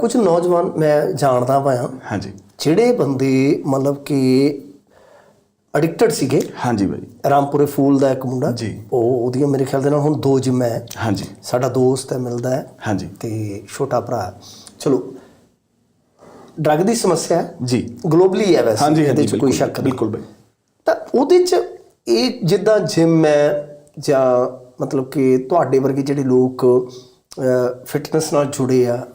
ਕੁਝ ਨੌਜਵਾਨ ਮੈਂ ਜਾਣਦਾ ਪਾਇਆ ਹਾਂਜੀ। ਜਿਹੜੇ ਬੰਦੇ ਮਤਲਬ ਕਿ ਐਡਿਕਟਡ ਸੀਗੇ ਹਾਂਜੀ ਬਾਈ। ਰਾਮਪੁਰੇ ਫੂਲ ਦਾ ਇੱਕ ਮੁੰਡਾ ਜੀ। ਉਹ ਉਹਦੀਆਂ ਮੇਰੇ ਖਿਆਲ ਦੇ ਨਾਲ ਹੁਣ ਦੋ ਜਿਮ ਹੈ। ਹਾਂਜੀ। ਸਾਡਾ ਦੋਸਤ ਹੈ ਮਿਲਦਾ ਹੈ। ਹਾਂਜੀ। ਤੇ ਛੋਟਾ ਭਰਾ ਚਲੋ ਡਰਗ ਦੀ ਸਮੱਸਿਆ ਹੈ ਜੀ। ਗਲੋਬਲੀ ਹੈ ਵੈਸੇ ਹਾਂਜੀ ਇਹਦੇ ਹਾਂਜੀ ਚ ਕੋਈ ਸ਼ੱਕ ਨਹੀਂ। ਬਿਲਕੁਲ ਬਾਈ। ਤਾਂ ਉਹਦੇ ਚ ਇਹ ਜਿੱਦਾਂ ਜਿਮ ਹੈ ਜਾਂ ਮਤਲਬ ਕਿ ਤੁਹਾਡੇ ਵਰਗੇ ਜਿਹੜੇ ਲੋਕ ਫਿਟਨੈਸ ਨਾਲ ਜੁੜੇ ਆ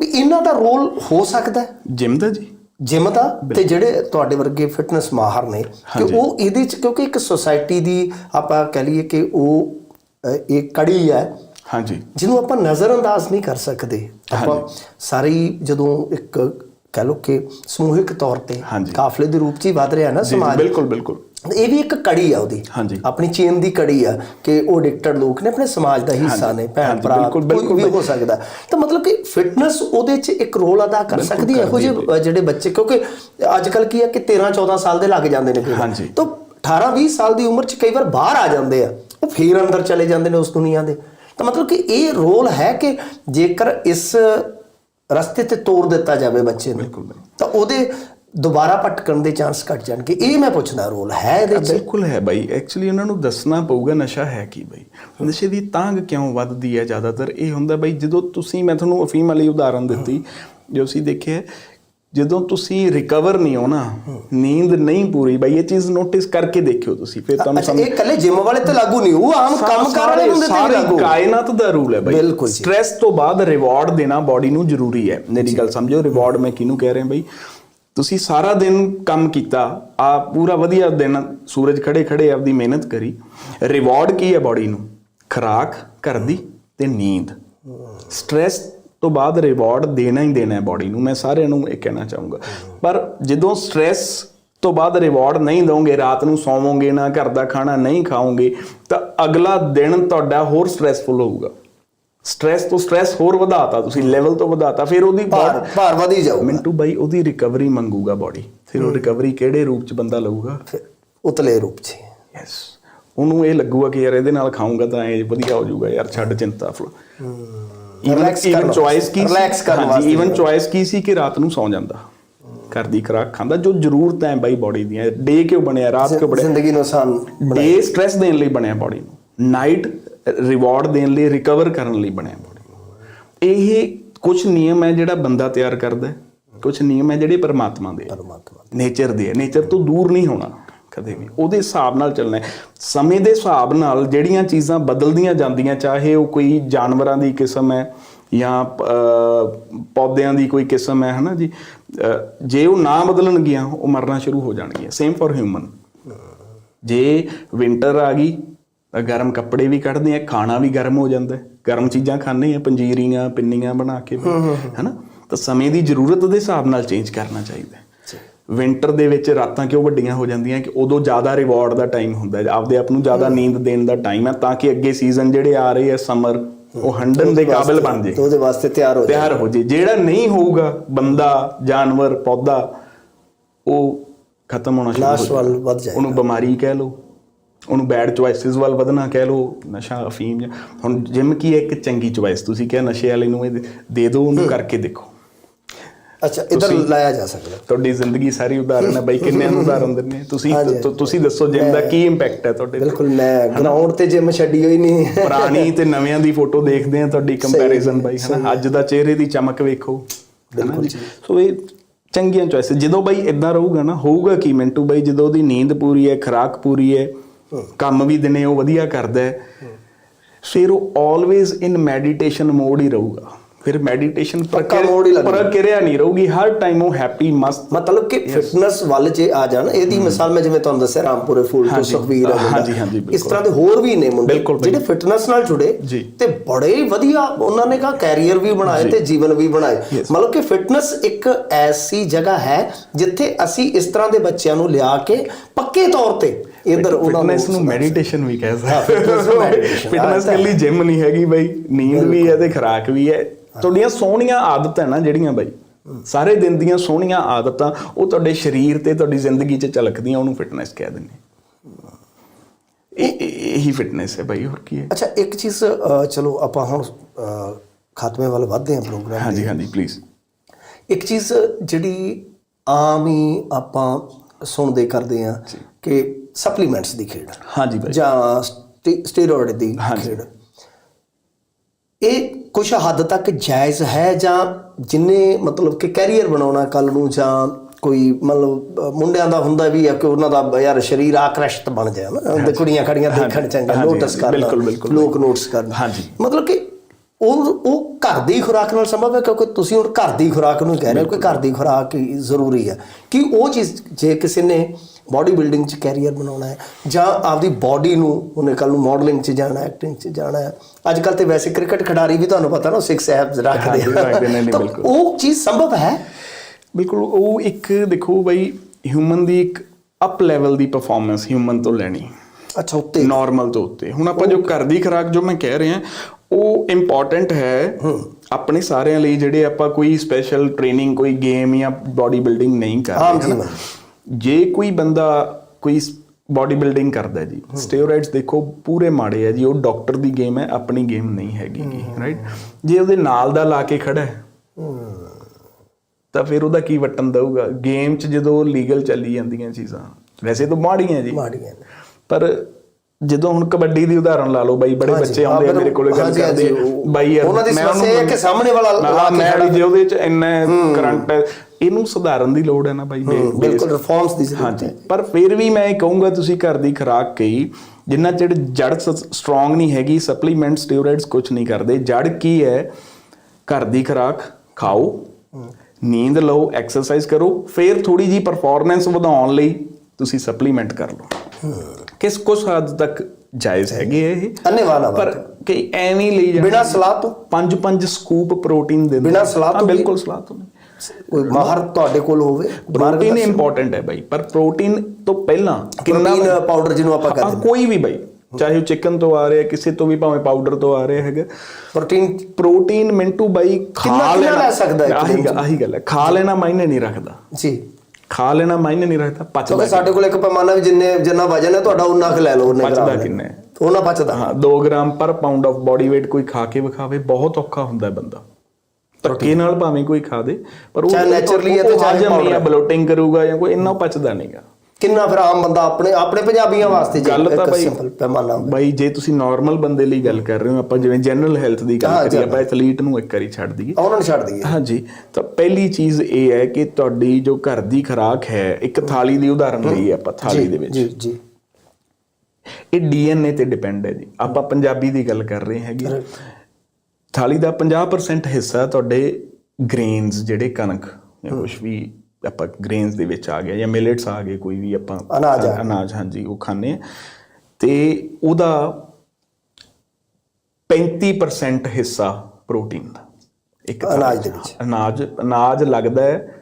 ਵੀ ਇਹਨਾਂ ਦਾ ਰੋਲ ਹੋ ਸਕਦਾ ਜਿਮ ਦਾ ਜੀ। ਜਿਮ ਦਾ ਤੇ ਜਿਹੜੇ ਤੁਹਾਡੇ ਵਰਗੇ ਫਿਟਨੈਸ ਮਾਹਰ ਨੇ ਕਿ ਉਹ ਇਹਦੇ ਚ ਕਿਉਂਕਿ ਇੱਕ ਸੁਸਾਇਟੀ ਦੀ ਆਪਾਂ ਕਹ ਲਈਏ ਕਿ ਉਹ ਇਹ ਕੜੀ ਹੈ। ਹਾਂਜੀ। ਜਿਹਨੂੰ ਆਪਾਂ ਨਜ਼ਰ ਅੰਦਾਜ਼ ਨਹੀਂ ਕਰ ਸਕਦੇ। ਆਪਾਂ ਸਾਰੇ ਜਦੋਂ ਇੱਕ ਕਹ ਲਓ ਕਿ ਸਮੂਹਿਕ ਤੌਰ ਤੇ। ਕਾਫਲੇ ਦੇ ਰੂਪ ਚ ਹੀ ਵੱਧ ਰਿਹਾ ਨਾ ਸਮਾਜ ਬਿਲਕੁਲ ਬਿਲਕੁਲ। ਇਹ ਵੀ ਇੱਕ ਕੜੀ ਆ ਉਹਦੀ। ਆਪਣੀ ਚੇਨ ਦੀ ਕੜੀ ਆ ਕਿ ਉਹ ਐਡਿਕਟਡ ਲੋਕ ਨੇ ਆਪਣੇ ਸਮਾਜ ਦਾ ਹਿੱਸਾ ਨੇ ਭੈਣ ਭਰਾ ਬਿਲਕੁਲ, ਵੀ ਹੋ ਸਕਦਾ। ਤਾਂ ਮਤਲਬ ਕਿ ਫਿਟਨੈਸ ਉਹਦੇ 'ਚ ਇੱਕ ਰੋਲ ਅਦਾ ਕਰ ਸਕਦੀ ਹੈ ਇਹੋ ਜਿਹੇ ਜਿਹੜੇ ਬੱਚੇ ਕਿਉਂਕਿ ਅੱਜ ਕੱਲ ਕੀ ਹੈ ਕਿ 13 14 ਸਾਲ ਦੇ ਲੱਗ ਜਾਂਦੇ ਨੇ। ਤਾਂ 18 20 ਸਾਲ ਦੀ ਉਮਰ 'ਚ ਕਈ ਵਾਰ ਬਾਹਰ ਆ ਜਾਂਦੇ ਆ। ਉਹ ਫੇਰ ਅੰਦਰ ਚਲੇ ਜਾਂਦੇ ਨੇ ਉਸ ਦੁਨੀਆ ਦੇ। ਤਾਂ ਮਤਲਬ ਕਿ ਇਹ ਰੋਲ ਹੈ ਕਿ ਜੇਕਰ ਇਸ ਰਸਤੇ ਤੇ ਤੋੜ ਦਿੱਤਾ ਜਾਵੇ ਬੱਚੇ ਨੂੰ। ਤਾਂ ਉਹਦੇ ਦੁਬਾਰਾ ਭਟਕਣ ਦੇ ਚਾਂਸ ਘਟ ਜਾਣਗੇ। ਇਹ ਮੈਂ ਪੁੱਛਦਾ ਰੋਲ ਹੈ ਇਹਦੇ 'ਚ? ਬਿਲਕੁਲ ਹੈ ਬਾਈ। ਐਕਚੁਅਲੀ ਉਹਨਾਂ ਨੂੰ ਦੱਸਣਾ ਪਊਗਾ ਨਸ਼ਾ ਹੈ ਕੀ ਬਾਈ। ਨਸ਼ੇ ਦੀ ਤਾਂਗ ਕਿਉਂ ਵੱਧਦੀ ਹੈ ਜ਼ਿਆਦਾਤਰ? ਇਹ ਹੁੰਦਾ ਬਾਈ ਜਦੋਂ ਤੁਸੀਂ ਮੈਂ ਤੁਹਾਨੂੰ ਅਫੀਮ ਵਾਲੀ ਉਦਾਹਰਨ ਦਿੱਤੀ ਜੋ ਅਸੀਂ ਦੇਖਿਆ ਜਦੋਂ ਤੁਸੀਂ ਰਿਕਵਰ ਨਹੀਂ ਹੋ ਨਾ ਨੀਂਦ ਨਹੀਂ ਪੂਰੀ ਬਾਈ ਇਹ ਚੀਜ਼ ਨੋਟਿਸ ਕਰਕੇ ਦੇਖਿਓ ਤੁਸੀਂ ਫਿਰ ਤੁਹਾਨੂੰ ਅੱਛਾ ਇਹ ਕੱਲੇ ਜਿਮ ਵਾਲੇ ਤੇ ਲਾਗੂ ਨਹੀਂ ਉਹ ਆਮ ਕੰਮ ਕਰ ਰਹੇ ਹੁੰਦੇ ਤੇ ਲਾਗੂ ਕਾਇਨਾਤ ਦਾ ਰੂਲ ਹੈ ਬਾਈ। ਸਟ੍ਰੈਸ ਤੋਂ ਬਾਅਦ ਰਿਵਾਰਡ ਦੇਣਾ ਬਾਡੀ ਨੂੰ ਜ਼ਰੂਰੀ ਹੈ। ਮੇਰੀ ਗੱਲ ਸਮਝੋ ਰਿਵਾਰਡ ਮੈਂ ਕਿਹਨੂੰ ਕਹਿ ਰਿਹਾ ਬਈ? ਤੁਸੀਂ ਸਾਰਾ ਦਿਨ ਕੰਮ ਕੀਤਾ, ਆ ਪੂਰਾ ਵਧੀਆ ਦਿਨ ਸੂਰਜ ਖੜੇ ਖੜੇ ਆਪਦੀ ਮਿਹਨਤ ਕਰੀ। ਰਿਵਾਰਡ ਕੀ ਹੈ ਬਾਡੀ ਨੂੰ? ਖਰਾਕ, ਘਰ ਦੀ ਤੇ ਨੀਂਦ। ਸਟ੍ਰੈਸ ਤੋਂ ਬਾਅਦ ਰਿਵਾਰਡ ਦੇਣਾ ਹੀ ਦੇਣਾ ਹੈ ਬਾਡੀ ਨੂੰ। ਮੈਂ ਸਾਰਿਆਂ ਨੂੰ ਇਹ ਕਹਿਣਾ ਚਾਹੂੰਗਾ। ਪਰ ਜਦੋਂ ਸਟ੍ਰੈਸ ਤੋਂ ਬਾਅਦ ਰਿਵਾਰਡ ਨਹੀਂ ਦੋਗੇ ਰਾਤ ਨੂੰ ਸੌਵੋਗੇ ਨਾ, ਘਰ ਦਾ ਖਾਣਾ ਨਹੀਂ ਖਾਓਗੇ, ਤਾਂ ਅਗਲਾ ਦਿਨ ਤੁਹਾਡਾ ਹੋਰ ਸਟ੍ਰੈਸਫੁਲ ਹੋਊਗਾ। ਸਟ੍ਰੈਸ ਤੋਂ ਸਟ੍ਰੈਸ ਹੋਰ ਵਧਾਤਾ ਤੁਸੀਂ ਲੈਵਲ ਤੋਂ ਵਧਾਤਾ ਫਿਰ ਉਹਦੀ ਭਾਰ ਭਾਰ ਵਧੀ ਜਾਊਗਾ। ਮਿੰਟੂ ਬਾਈ ਉਹਦੀ ਰਿਕਵਰੀ ਮੰਗੂਗਾ ਬਾਡੀ ਫਿਰ ਉਹ ਰਿਕਵਰੀ ਕਿਹੜੇ ਰੂਪ ਚ ਬੰਦਾ ਲਊਗਾ? ਉਤਲੇ ਰੂਪ 'ਚ। ਯੈਸ ਉਹਨੂੰ ਇਹ ਲੱਗੂਗਾ ਕਿ ਯਾਰ ਇਹਦੇ ਨਾਲ ਖਾਊਂਗਾ ਤਾਂ ਇਹ ਵਧੀਆ ਹੋ ਜਾਊਗਾ ਯਾਰ ਛੱਡ ਚਿੰਤਾ ਫਲੋ। Relax ਕਰਨ ਚੁਆਇਸ ਕੀ relax ਕਰਨ ਵਾਸਤੇ ਇਵਨ ਚੁਆਇਸ ਕੀ ਸੀ ਕਿ ਰਾਤ ਨੂੰ ਸੌ ਜਾਂਦਾ? ਘਰ ਦੀ ਖੁਰਾਕ ਖਾਂਦਾ ਜੋ ਜ਼ਰੂਰਤ ਹੈ ਬਾਈ ਬਾਡੀ ਦੀਆਂ। ਡੇ ਕਿਉਂ ਬਣਿਆ ਰਾਤ ਕਿਉਂ ਬਣਿਆ? ਜ਼ਿੰਦਗੀ ਨੂੰ ਆਸਾਨ ਡੇ ਸਟ੍ਰੈਸ ਦੇਣ ਲਈ ਬਣਿਆ ਬਾਡੀ ਨੂੰ। ਨਾਈਟ ਰਿਵਾਰਡ ਦੇਣ ਲਈ ਰਿਕਵਰ ਕਰਨ ਲਈ ਬਣਿਆ ਬਾਡੀ ਇਹ ਕੁਝ ਨਿਯਮ ਹੈ ਜਿਹੜਾ ਬੰਦਾ ਤਿਆਰ ਕਰਦਾ ਹੈ। ਕੁਝ ਨਿਯਮ ਹੈ ਜਿਹੜੇ ਪਰਮਾਤਮਾ ਦੇ। ਪਰਮਾਤਮਾ ਨੇਚਰ ਦੇ ਹੈ। ਨੇਚਰ ਤੋਂ ਦੂਰ ਨਹੀਂ ਹੋਣਾ ਕਦੇ ਵੀ। ਉਹਦੇ ਹਿਸਾਬ ਨਾਲ ਚੱਲਣਾ ਹੈ। ਸਮੇਂ ਦੇ ਹਿਸਾਬ ਨਾਲ ਜਿਹੜੀਆਂ ਚੀਜ਼ਾਂ ਬਦਲਦੀਆਂ ਜਾਂਦੀਆਂ ਚਾਹੇ ਉਹ ਕੋਈ ਜਾਨਵਰਾਂ ਦੀ ਕਿਸਮ ਹੈ ਜਾਂ ਪੌਦਿਆਂ ਦੀ ਕੋਈ ਕਿਸਮ ਹੈ ਹਨਾ ਜੀ? ਜੇ ਉਹ ਨਾ ਬਦਲਣਗੀਆਂ ਉਹ ਮਰਨਾ ਸ਼ੁਰੂ ਹੋ ਜਾਣਗੀਆਂ। ਸੇਮ ਫॉर ਹਿਊਮਨ ਜੇ ਵਿੰਟਰ ਆ ਗਈ ਤਾਂ ਗਰਮ ਕੱਪੜੇ ਵੀ ਕੱਢਦੇ ਆ ਖਾਣਾ ਵੀ ਗਰਮ ਹੋ ਜਾਂਦਾ ਗਰਮ ਚੀਜ਼ਾਂ ਖਾਂਦੇ ਆ ਪੰਜੀਰੀਆਂ ਪਿੰਨੀਆਂ ਬਣਾ ਕੇ ਹਨਾ? ਤਾਂ ਸਮੇਂ ਦੀ ਜ਼ਰੂਰਤ ਦੇ ਹਿਸਾਬ ਨਾਲ ਚੇਂਜ ਕਰਨਾ ਚਾਹੀਦਾ ਵਿੰਟਰ ਦੇ ਵਿੱਚ ਰਾਤਾਂ ਕਿਉਂ ਵੱਡੀਆਂ ਹੋ ਜਾਂਦੀਆਂ ਕਿ ਉਦੋਂ ਜ਼ਿਆਦਾ ਰਿਵਾਰਡ ਦਾ ਟਾਈਮ ਹੁੰਦਾ ਹੈ। ਆਪਦੇ ਆਪ ਨੂੰ ਜ਼ਿਆਦਾ ਨੀਂਦ ਦੇਣ ਦਾ ਟਾਈਮ ਹੈ ਤਾਂ ਕਿ ਅੱਗੇ ਸੀਜ਼ਨ ਜਿਹੜੇ ਆ ਰਹੇ ਆ ਸਮਰ ਉਹ ਹੰਡਨ ਦੇ ਕਾਬਿਲ ਬਣ ਜੇ ਉਹਦੇ ਵਾਸਤੇ ਤਿਆਰ ਹੋ ਜਾ ਤਿਆਰ ਹੋ ਜੇ ਜਿਹੜਾ ਨਹੀਂ ਹੋਊਗਾ ਬੰਦਾ ਜਾਨਵਰ ਪੌਦਾ ਉਹ ਖਤਮ ਹੋਣਾ ਸ਼ੁਰੂ ਹੋ ਲਾਸ਼ ਵੱਲ ਜਾਏਗਾ ਵੱਧ ਜਾਏਗਾ। ਉਹਨੂੰ ਬਿਮਾਰੀ ਕਹਿ ਲਓ। ਉਹਨੂੰ ਬੈਡ ਚੁਆਇਸਿਸ ਵੱਲ ਵਧਣਾ ਕਹਿ ਲਓ ਨਸ਼ਾ ਅਫੀਮ ਜਾਂ ਹੁਣ ਜਿਮ ਕੀ ਇੱਕ ਚੰਗੀ ਚੁਆਇਸ ਤੁਸੀਂ ਕਿਹਾ ਨਸ਼ੇ ਵਾਲੇ ਨੂੰ ਇਹ ਦੇ- ਦਿਓ ਉਹਨੂੰ ਕਰਕੇ ਦੇਖੋ। ਅੱਛਾ ਇਧਰ ਲਾਇਆ ਜਾ ਸਕਦਾ। ਤੁਹਾਡੀ ਜ਼ਿੰਦਗੀ ਸਾਰੀ ਉਦਾਹਰਨ ਹੈ ਬਾਈ ਕਿੰਨੇ ਉਦਾਹਰਨ ਦਿੰਦੇ ਆ? ਤੁਸੀਂ ਤੁਸੀਂ ਦੱਸੋ ਜਿਮ ਦਾ ਕੀ ਇੰਪੈਕਟ ਹੈ ਤੁਹਾਡੇ? ਬਿਲਕੁਲ ਮੈਂ ਗਰਾਊਂਡ ਤੇ ਜਿਮ ਛੱਡੀ ਹੋਈ ਨਹੀਂ। ਪੁਰਾਣੀ ਤੇ ਨਵਿਆਂ ਦੀ ਫੋਟੋ ਦੇਖਦੇ ਆ ਤੁਹਾਡੀ ਕੰਪੈਰੀਜ਼ਨ ਬਾਈ ਹਨਾ? ਅੱਜ ਦਾ ਚਿਹਰੇ ਦੀ ਚਮਕ ਵੇਖੋ ਬਿਲਕੁਲ ਸੋ ਇਹ ਚੰਗੀਆਂ ਚੋਇਸ ਜਦੋਂ ਬਾਈ ਇਦਾਂ ਰਹੂਗਾ ਨਾ ਹੋਊਗਾ ਕੀ ਮਿੰਟੂ? ਬਾਈ ਜਦੋਂ ਉਹਦੀ ਨੀਂਦ ਪੂਰੀ ਹੈ ਖੁਰਾਕ ਪੂਰੀ ਹੈ ਕੰਮ ਵੀ ਦਿਨੇ ਉਹ ਵਧੀਆ ਕਰਦਾ ਹੈ ਫਿਰ ਉਹ ਆਲਵੇਜ਼ ਇਨ ਮੈਡੀਟੇਸ਼ਨ ਮੋਡ ਹੀ ਰਹੂਗਾ ਫਿਰ ਮੈਡੀਟੇਸ਼ਨ। ਪ੍ਰਕਿਰਿਆ ਨਹੀਂ ਰਹੂਗੀ ਹਰ ਟਾਈਮ ਉਹ ਹੈਪੀ ਮਸਤ ਮਤਲਬ ਕਿ ਫਿਟਨੈਸ ਵੱਲ ਜੇ ਆ ਜਾਣ ਇਹਦੀ ਮਿਸਾਲ ਮੈਂ ਜਿਵੇਂ ਤੁਹਾਨੂੰ ਦੱਸਿਆ ਰਾਮਪੁਰੇ ਫੂਲ ਤੋਂ। ਸੁਖਵੀਰ ਆ। ਹਾਂਜੀ, ਹਾਂਜੀ, ਬਿਲਕੁਲ। ਇਸ ਤਰ੍ਹਾਂ ਦੇ ਹੋਰ ਵੀ ਨੇ ਮੁੰਡੇ। ਜਿਹੜੇ ਫਿਟਨੈਸ ਨਾਲ ਜੁੜੇ। ਤੇ ਬੜੇ ਹੀ ਵਧੀਆ ਉਹਨਾਂ ਨੇ ਕਹਾ ਕੈਰੀਅਰ ਵੀ ਬਣਾਏ ਤੇ ਜੀਵਨ ਵੀ ਬਣਾਏ ਮਤਲਬ ਕਿ ਫਿਟਨੈਸ ਇੱਕ ਐਸੀ ਜਗ੍ਹਾ ਹੈ ਜਿੱਥੇ ਅਸੀਂ ਇਸ ਤਰ੍ਹਾਂ ਦੇ ਬੱਚਿਆਂ ਨੂੰ ਲਿਆ ਕੇ ਪੱਕੇ ਤੌਰ ਤੇ ਇਧਰ ਉਹਨਾਂ ਫਿਟਨੈਸ ਨੂੰ ਮੈਡੀਟੇਸ਼ਨ ਵੀ ਕਹਿ ਨੂੰ meditation, ਫਿਟਨੈਸ ਕੱਲੀ ਜਿਮ ਨਹੀਂ ਹੈਗੀ ਬਾਈ ਨੀਂਦ ਵੀ ਹੈ ਤੇ ਖੁਰਾਕ ਵੀ ਹੈ। ਤੁਹਾਡੀਆਂ ਸੋਹਣੀਆਂ ਆਦਤਾਂ ਨਾ ਜਿਹੜੀਆਂ ਬਾਈ ਸਾਰੇ ਦਿਨ ਦੀਆਂ ਸੋਹਣੀਆਂ ਆਦਤਾਂ ਉਹ ਤੁਹਾਡੇ ਸਰੀਰ ਤੇ ਤੁਹਾਡੀ ਜ਼ਿੰਦਗੀ 'ਚ ਝਲਕਦੀਆਂ ਉਹਨੂੰ ਫਿਟਨੈਸ ਕਹਿ ਦਿੰਦੇ ਇਹ ਇਹ- ਫਿਟਨੈਸ ਹੈ ਬਾਈ ਹੋਰ ਕੀ ਹੈ? ਅੱਛਾ ਇੱਕ ਚੀਜ਼ ਚਲੋ ਆਪਾਂ ਹੁਣ ਖਾਤਮੇ ਵੱਲ ਵਧਦੇ ਹਾਂ ਪ੍ਰੋਗਰਾਮ ਹਾਂਜੀ ਹਾਂਜੀ ਪਲੀਜ਼ ਇੱਕ ਚੀਜ਼ ਜਿਹੜੀ ਆਮ ਹੀ ਆਪਾਂ ਸੁਣਦੇ ਕਰਦੇ ਆ ਕਿ ਸਪਲੀਮੈਂਟਸ ਦੀ ਖੇਡ। ਹਾਂਜੀ ਬਾਈ ਜਾਂ ਸਟੀਰੋਇਡ ਦੀ ਖੇਡ। ਇਹ ਕੁਝ ਹੱਦ ਤੱਕ ਜਾਇਜ਼ ਹੈ ਜਾਂ ਜਿੰਨੇ ਮਤਲਬ ਕਿ ਕੈਰੀਅਰ ਬਣਾਉਣਾ ਕੱਲ ਨੂੰ ਜਾਂ ਕੋਈ ਮਤਲਬ ਮੁੰਡਿਆਂ ਦਾ ਹੁੰਦਾ ਵੀ ਹੈ ਕਿ ਉਹਨਾਂ ਦਾ ਯਾਰ ਸਰੀਰ ਆਕਰਸ਼ਿਤ ਬਣ ਜਾਏ ਨਾ ਕੁੜੀਆਂ ਖੜੀਆਂ ਦੇਖਣ ਚੰਗਾ ਨੋਟਿਸ ਕਰਨਾ ਬਿਲਕੁਲ, ਬਿਲਕੁਲ। ਲੋਕ ਨੋਟਿਸ ਕਰਨ। ਹਾਂਜੀ। ਮਤਲਬ ਕਿ ਉਹ ਉਹ ਘਰ ਦੀ ਖੁਰਾਕ ਨਾਲ ਸੰਭਵ ਹੈ? ਕਿਉਂਕਿ ਤੁਸੀਂ ਹੁਣ ਘਰ ਦੀ ਖੁਰਾਕ ਨੂੰ ਕਹਿ ਰਹੇ ਹੋ ਕਿ ਘਰ ਦੀ ਖੁਰਾਕ ਜ਼ਰੂਰੀ ਹੈ। ਕਿ ਉਹ ਚੀਜ਼ ਜੇ ਕਿਸੇ ਨੇ ਬਾਡੀ ਬਿਲਡਿੰਗ 'ਚ ਕੈਰੀਅਰ ਬਣਾਉਣਾ ਹੈ ਜਾਂ ਆਪਦੀ ਬਾਡੀ ਨੂੰ ਉਹਨੇ ਕੱਲ ਨੂੰ ਮਾਡਲਿੰਗ 'ਚ ਜਾਣਾ ਐਕਟਿੰਗ 'ਚ ਜਾਣਾ ਹੈ? ਅੱਜ ਕੱਲ ਤੇ ਵੈਸੇ ਕ੍ਰਿਕਟ ਖਿਡਾਰੀ ਵੀ ਤੁਹਾਨੂੰ ਪਤਾ ਨਾ 6 ਐਪਸ ਰੱਖਦੇ ਤਾਂ ਬਿਲਕੁਲ। ਉਹ ਚੀਜ਼ ਸੰਭਵ ਹੈ? ਬਿਲਕੁਲ ਉਹ ਇੱਕ ਦੇਖੋ ਬਈ ਹਿਊਮਨ ਦੀ ਇੱਕ ਅਪ ਲੈਵਲ ਦੀ ਪਰਫਾਰਮੈਂਸ ਹਿਊਮਨ ਤੋਂ ਲੈਣੀ। ਅੱਛਾ ਉੱਤੇ। ਨਾਰਮਲ ਤੋਂ ਉੱਤੇ। ਹੁਣ ਆਪਾਂ ਜੋ ਘਰ ਦੀ ਖੁਰਾਕ ਜੋ ਮੈਂ ਕਹਿ ਰਿਹਾ ਉਹ ਇੰਪੋਰਟੈਂਟ ਹੈ ਆਪਣੇ ਸਾਰਿਆਂ ਲਈ ਜਿਹੜੇ ਆਪਾਂ ਕੋਈ ਸਪੈਸ਼ਲ ਟ੍ਰੇਨਿੰਗ ਕੋਈ ਗੇਮ ਜਾਂ ਬਾਡੀ ਬਿਲਡਿੰਗ ਨਹੀਂ ਕਰ ਰਹੇ ਹਨਾ। ਜੇ ਕੋਈ ਬੰਦਾ ਕੋਈ ਬਾਡੀ ਬਿਲਡਿੰਗ ਕਰਦਾ ਹੈ। ਜੀ ਸਟੀਰੋਇਡਸ ਦੇਖੋ ਪੂਰੇ ਮਾੜੇ ਆ ਜੀ ਉਹ ਡਾਕਟਰ ਦੀ ਗੇਮ ਹੈ ਆਪਣੀ ਗੇਮ ਨਹੀਂ ਹੈਗੀ ਰਾਈਟ ਜੇ ਉਹਦੇ ਨਾਲ ਦਾ ਲਾ ਕੇ ਖੜਾ ਹੈ ਤਾਂ ਫਿਰ ਉਹਦਾ ਕੀ ਵਟਨ ਦਊਗਾ? ਗੇਮ 'ਚ ਜਦੋਂ ਲੀਗਲ ਚੱਲੀ ਜਾਂਦੀਆਂ ਚੀਜ਼ਾਂ ਵੈਸੇ ਤਾਂ ਮਾੜੀਆਂ ਜੀ। ਮਾੜੀਆਂ। ਪਰ ਜਦੋਂ ਹੁਣ ਕਬੱਡੀ ਦੀ ਉਦਾਹਰਨ ਲਾ ਲਓ ਬਾਈ ਬੜੇ ਬੱਚੇ ਆਉਂਦੇ ਆ ਮੇਰੇ ਕੋਲੇ ਗੱਲ ਕਰਦੇ ਬਾਈ ਯਾਰ ਉਹਨਾਂ ਦੀ ਸਮੱਸਿਆ ਇਹ ਹੈ ਕਿ ਸਾਹਮਣੇ ਵਾਲਾ ਮੈਂ ਵੀ ਜੇ ਉਹਦੇ ਚ ਇੰਨਾ ਕਰੰਟ ਹੈ ਇਹਨੂੰ ਸੁਧਾਰਨ ਦੀ ਲੋੜ ਹੈ ਨਾ ਬਾਈ ਬਿਲਕੁਲ ਰਿਫਾਰਮਸ ਦੀ ਜ਼ਰੂਰਤ ਹੈ। ਪਰ ਫਿਰ ਵੀ ਮੈਂ ਇਹ ਕਹੂੰਗਾ ਤੁਸੀਂ ਘਰ ਦੀ ਖੁਰਾਕ ਕਈ ਜਿੰਨਾ ਚਿਰ ਜੜ ਸਟਰੋਂਗ ਨਹੀਂ ਹੈਗੀ ਸਪਲੀਮੈਂਟ ਸਟੀਰੋਇਡਸ ਕੁਝ ਨਹੀਂ ਕਰਦੇ ਜੜ ਕੀ ਹੈ? ਘਰ ਦੀ ਖੁਰਾਕ ਖਾਓ ਨੀਂਦ ਲਓ ਐਕਸਰਸਾਈਜ਼ ਕਰੋ ਫਿਰ ਥੋੜੀ ਜੀ ਪਰਫਾਰਮੈਂਸ ਵਧਾਉਣ ਲਈ ਤੁਸੀਂ ਸਪਲੀਮੈਂਟ ਕਰ ਲਓ। ਕਿਸ ਕੁਛ ਹੱਦ ਤੱਕ ਜਾਇਜ਼ ਹੈਗੇ ਇਹ? ਅੰਨੇਵਾਹ ਨਾ ਪਰ ਕਿ ਐਵੇਂ ਲਈ ਜਾਂਦੇ ਬਿਨਾਂ ਸਲਾਹ ਤੋਂ। ਪੰਜ ਪੰਜ ਸਕੂਪ ਪ੍ਰੋਟੀਨ ਦੇ ਬਿਨਾਂ ਸਲਾਹ ਤੋਂ ਬਿਲਕੁਲ ਸਲਾਹ ਤੋਂ ਕੋਈ ਮਾਹਰ ਤੁਹਾਡੇ ਕੋਲ ਹੋਵੇ ਪ੍ਰੋਟੀਨ ਇੰਪੋਰਟੈਂਟ ਹੈ ਬਾਈ। ਪਰ ਪ੍ਰੋਟੀਨ ਤੋਂ ਪਹਿਲਾਂ ਪ੍ਰੋਟੀਨ ਪਾਊਡਰ ਜਿਹਨੂੰ ਆਪਾਂ ਹਾਂ, ਕਹਿੰਦੇ ਕੋਈ ਵੀ ਬਾਈ ਚਾਹੇ ਉਹ ਚਿਕਨ ਤੋਂ ਆ ਰਿਹਾ ਕਿਸੇ ਤੋਂ ਵੀ ਭਾਵੇਂ ਪਾਊਡਰ ਤੋਂ ਆ ਰਿਹਾ ਹੈਗਾ। ਪ੍ਰੋਟੀਨ ਪ੍ਰੋਟੀਨ ਮਿੰਟੂ ਬਾਈ ਕਿੰਨਾ- ਖਾ ਕਿੰਨਾ ਲੈਣਾ। ਲੈ ਸਕਦਾ ਹੈ ਆਹੀ ਗੱਲ ਹੈ। ਖਾ ਲੈਣਾ ਮਾਇਨੇ ਨਹੀਂ ਰੱਖਦਾ। ਜੀ। ਖਾ ਲੈਣਾ ਮਾਇਨੇ ਨਹੀਂ ਰੱਖਦਾ ਕਿਉਂਕਿ ਪਚਦਾ ਸਾਡੇ ਕੋਲ ਇੱਕ ਪੈਮਾਨਾ ਵੀ ਜਿੰਨੇ ਜਿੰਨਾ ਵਜਨ ਹੈ ਤੁਹਾਡਾ ਉਹਨਾਂ ਕੁ ਲੈ ਲਓ ਉਹਨੇ ਪਚਦਾ ਕਿੰਨਾ ਹੈ? ਉਹਨਾਂ ਪਚਦਾ। ਹਾਂ 2 ਗ੍ਰਾਮ ਪਰ ਪਾਉਂਡ ਆਫ ਬਾਡੀ weight ਕੋਈ ਖਾ ਕੇ ਵਿਖਾਵੇ ਬਹੁਤ ਔਖਾ ਹੁੰਦਾ ਹੈ ਬੰਦਾ। ਧੱਕੇ ਨਾਲ ਭਾਵੇਂ ਕੋਈ ਖਾ ਦੇ ਪਰ ਉਹ ਚਾਹੇ naturally ਹੈ ਤੇ ਚਾਹੇ powder ਹੈ। ਬਲੋਟਿੰਗ ਕਰੂਗਾ ਜਾਂ ਕੋਈ ਇੰਨਾ ਪਚਦਾ ਨਹੀਂਗਾ ਕਿੰਨਾ ਫਿਰ ਆਮ ਬੰਦਾ ਆਪਣੇ ਆਪਣੇ ਪੰਜਾਬੀਆਂ ਵਾਸਤੇ ਜੀ ਗੱਲ ਤਾਂ ਬਈ ਸਿੰਪਲ ਪੈਮਾਨਾ। ਬਾਈ ਜੇ ਤੁਸੀਂ ਨਾਰਮਲ ਬੰਦੇ ਲਈ ਗੱਲ ਕਰ ਰਹੇ ਹੋ ਆਪਾਂ ਜਿਵੇਂ ਜਨਰਲ ਹੈਲਥ ਦੀ ਗੱਲ ਕਰੀਏ। ਆਪਾਂ ਐਥਲੀਟ ਨੂੰ ਇੱਕ ਵਾਰੀ ਛੱਡ ਦਈਏ। ਉਹਨਾਂ ਨੂੰ ਛੱਡ ਦਈਏ। ਹਾਂਜੀ ਤਾਂ ਪਹਿਲੀ ਚੀਜ਼ ਇਹ ਹੈ ਕਿ ਤੁਹਾਡੀ ਜੋ ਘਰ ਦੀ ਖੁਰਾਕ ਹੈ ਇੱਕ ਥਾਲੀ ਦੀ ਉਦਾਹਰਨ ਲਈ ਆਪਾਂ ਥਾਲੀ ਦੇ ਵਿੱਚ। ਜੀ ਜੀ। ਇਹ ਡੀਐਨਏ ਤੇ ਡਿਪੈਂਡ ਹੈ ਜੀ। ਆਪਾਂ ਪੰਜਾਬੀ ਦੀ ਗੱਲ ਕਰ ਰਹੇ ਹੈਗੇ। ਥਾਲੀ ਦਾ 50% ਹਿੱਸਾ ਤੁਹਾਡੇ ਗ੍ਰੇਨਸ ਜਿਹੜੇ ਕਣਕ ਜਾਂ ਕੁਝ ਵੀ ਆਪਾਂ ਗ੍ਰੇਨਸ ਦੇ ਵਿੱਚ ਆ ਗਿਆ ਜਾਂ ਮਿਲਟਸ ਆ ਗਏ ਕੋਈ ਵੀ ਆਪਾਂ ਅਨਾਜ। ਅਨਾਜ ਹਾਂਜੀ ਉਹ ਖਾਂਦੇ ਆ ਤੇ ਉਹਦਾ 35% ਹਿੱਸਾ ਪ੍ਰੋਟੀਨ ਦਾ ਇੱਕ ਅਨਾਜ ਦੇ। ਵਿੱਚ। ਅਨਾਜ ਅਨਾਜ ਲੱਗਦਾ ਹੈ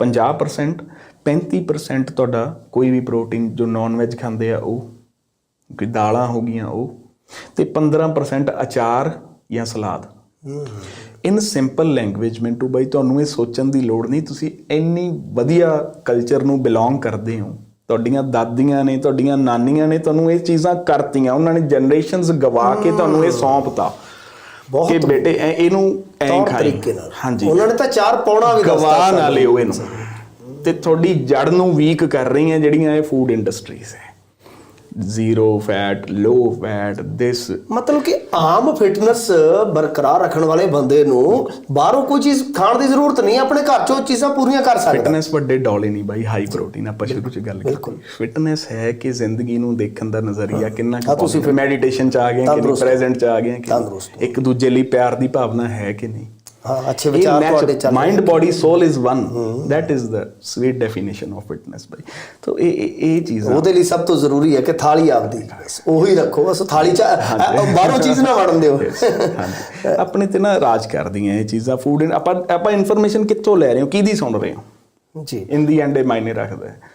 50% 35% ਤੁਹਾਡਾ ਕੋਈ ਵੀ ਪ੍ਰੋਟੀਨ ਜੋ ਨਾਨ ਵੈਜ ਖਾਂਦੇ ਆ ਉਹ ਕੋਈ ਦਾਲਾਂ ਹੋ ਗਈਆਂ ਉਹ ਤੇ 15% ਅਚਾਰ ਜਾਂ salad in simple language Mintu ਬਾਈ ਤੁਹਾਨੂੰ ਇਹ ਸੋਚਣ ਦੀ ਲੋੜ ਨਹੀਂ। ਤੁਸੀਂ ਇੰਨੀ ਵਧੀਆ ਕਲਚਰ ਨੂੰ ਬਿਲੋਂਗ ਕਰਦੇ ਹੋ। ਤੁਹਾਡੀਆਂ ਦਾਦੀਆਂ ਨੇ ਤੁਹਾਡੀਆਂ ਨਾਨੀਆਂ ਨੇ ਤੁਹਾਨੂੰ ਇਹ ਚੀਜ਼ਾਂ ਕਰਤੀਆਂ। ਉਹਨਾਂ ਨੇ ਜਨਰੇਸ਼ਨਸ ਗਵਾ ਕੇ ਤੁਹਾਨੂੰ ਇਹ ਸੌਂਪਤਾ। ਬਹੁਤ ਕਿ ਬੇਟੇ ਇਹਨੂੰ ਐਂ ਤੌਰ ਖਾਈ। ਤਰੀਕੇ ਨਾਲ। ਹਾਂਜੀ। ਉਹਨਾਂ ਨੇ ਤਾਂ ਚਾਰ ਪੌਣਾ ਵੀ ਗਵਾ ਨਾ ਲਿਓ ਇਹਨੂੰ। ਤੇ ਤੁਹਾਡੀ ਜੜ ਨੂੰ ਵੀਕ ਕਰ ਰਹੀਆਂ ਜਿਹੜੀਆਂ ਇਹ ਫੂਡ ਇੰਡਸਟਰੀਜ਼ ਹੈ। Zero fat low fat this ਮਤਲਬ ਕਿ ਆਮ ਫਿਟਨੈਸ ਬਰਕਰਾਰ ਰੱਖਣ ਵਾਲੇ ਬੰਦੇ ਨੂੰ ਬਾਹਰੋਂ ਕੋਈ ਚੀਜ਼ ਖਾਣ ਦੀ ਜ਼ਰੂਰਤ ਨਹੀਂ ਆਪਣੇ ਘਰ ਚੋਂ ਚੀਜ਼ਾਂ ਪੂਰੀਆਂ ਕਰ ਸਕਦਾ। ਫਿਟਨੈਸ ਵੱਡੇ ਡੌਲੇ ਨਹੀਂ ਬਾਈ ਹਾਈ ਪ੍ਰੋਟੀਨ ਆਪਾਂ ਸ਼ੁਰੂ ਚ ਗੱਲ ਕੀਤੀ। ਫਿਟਨੈਸ ਹੈ ਕਿ ਜ਼ਿੰਦਗੀ ਨੂੰ ਦੇਖਣ ਦਾ ਨਜ਼ਰੀਆ ਕਿੰਨਾ ਹਾਂ, ਤੁਸੀਂ ਕਿ ਮੈਡੀਟੇਸ਼ਨ ਚ ਆ ਗਏ ਕਿ। ਪ੍ਰੈਜ਼ੈਂਟ ਚ ਆ ਗਏ ਕਿ? ਇੱਕ ਦੂਜੇ ਲਈ ਪਿਆਰ ਦੀ ਭਾਵਨਾ ਹੈ ਕਿ ਨਹੀਂ? ਹਾਂ ਅੱਛੇ ਵਿਚਾਰ ਤੁਹਾਡੇ ਚੱਲ mind body soul is one that is the sweet definition of fitness ਬਾਈ ਤਾਂ ਇਹ ਇਹ- ਚੀਜ਼ਾਂ ਉਹਦੇ ਲਈ ਸਭ ਤੋਂ ਜ਼ਰੂਰੀ ਹੈ ਕਿ ਥਾਲੀ ਆਪਦੀ ਉਹੀ ਰੱਖੋ। ਬਸ ਥਾਲੀ ਚ ਬਾਹਰੋਂ ਚੀਜ਼ ਨਾ ਵੜਨ ਦਿਓ। ਆਪਣੇ ਤੇ ਨਾ ਰਾਜ ਕਰਦੀਆਂ ਇਹ ਚੀਜ਼ਾਂ। ਫੂਡ ਆਪਾਂ ਆਪਾਂ ਇਨਫੋਰਮੇਸ਼ਨ ਕਿੱਥੋਂ ਲੈ ਰਹੇ ਹਾਂ? ਕਿਹਦੀ ਸੁਣ ਰਹੇ ਹਾਂ? ਜੀ। ਇਨ ਦੀ ਐਂਡ ਇਹ ਮਾਇਨੇ ਰੱਖਦਾ ਹੈ।